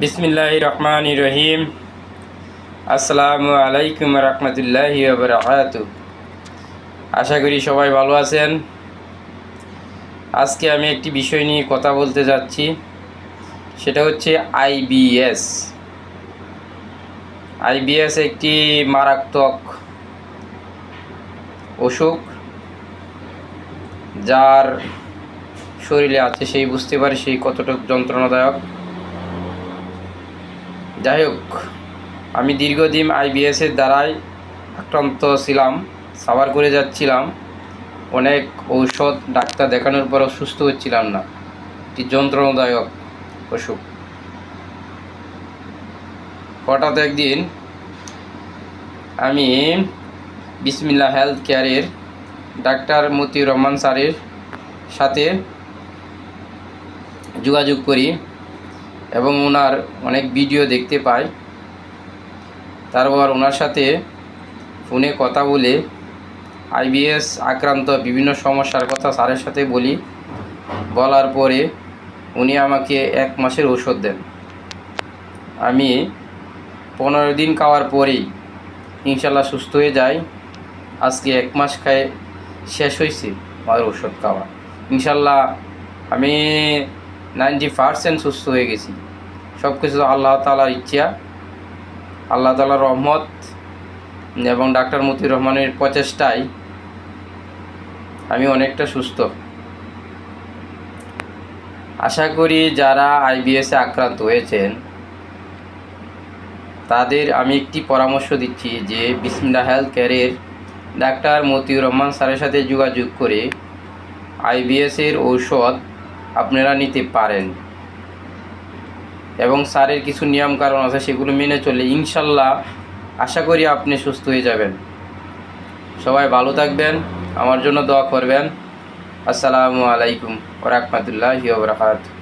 বিসমিল্লাহ রহমান রহিম আসসালামু আলাইকুম রহমতুল্লাহি বরকাত আশা করি সবাই ভালো আছেন। আজকে আমি একটি বিষয় নিয়ে কথা বলতে যাচ্ছি। সেটা হচ্ছে আইবিএস আইবিএস একটি মারাত্মক অসুখ, যার শরীরে আছে সেই বুঝতে পারে সেই কতটুকু যন্ত্রণাদায়ক। যাই হোক আমি দীর্ঘদিন আইবিএসের দ্বারাই আক্রান্ত ছিলাম সাবার করে যাচ্ছিলাম। অনেক ঔষধ, ডাক্তার দেখানোর পরও সুস্থ হচ্ছিলাম না। একটি যন্ত্রণাদায়ক অসুখ। হঠাৎ একদিন আমি বিসমিল্লা হেলথ কেয়ারের ডাক্তার মতিউর রহমান স্যারের সাথে যোগাযোগ করি। এবং ওনার অনেক ভিডিও দেখতে পাই। তারপর ওনার সাথে ফোনে কথা বলে আইবিএস আক্রান্ত বিভিন্ন সমস্যার কথা স্যারের সাথে বলি। বলার পরে উনি আমাকে এক মাসের ওষুধ দেন। আমি পনেরো দিন খাওয়ার পরেই ইনশাল্লাহ সুস্থ হয়ে যাই। আজকে এক মাস খায় শেষ হয়েছে আমার ওষুধ খাওয়া। ইনশাল্লাহ আমি নাইনটি পারসেন্ট সুস্থ হয়ে গেছি। সব কিছু আল্লাহ তালার ইচ্ছা। আল্লাহ তালার রহমত এবং ডাক্তার মতিউর রহমানের প্রচেষ্টায় আমি অনেকটা সুস্থ। আশা করি যারা আইবিএসে আক্রান্ত হয়েছেন, তাদের আমি একটি পরামর্শ দিচ্ছি যে বিসমিল্লা হেলথ কেয়ারের ডাক্তার মতিউর রহমান স্যারের সাথে যোগাযোগ করে আইবিএসের ঔষধ আপনারা নিতে পারেন। এবং স্যারের কিছু নিয়ম কারণ আছে, সেগুলো মেনে চলে ইনশাল্লাহ আশা করি আপনি সুস্থ হয়ে যাবেন। সবাই ভালো থাকবেন, আমার জন্য দোয়া করবেন। আসসালামু আলাইকুম ওরহমতুল্লাহি ওবরাকাতুহ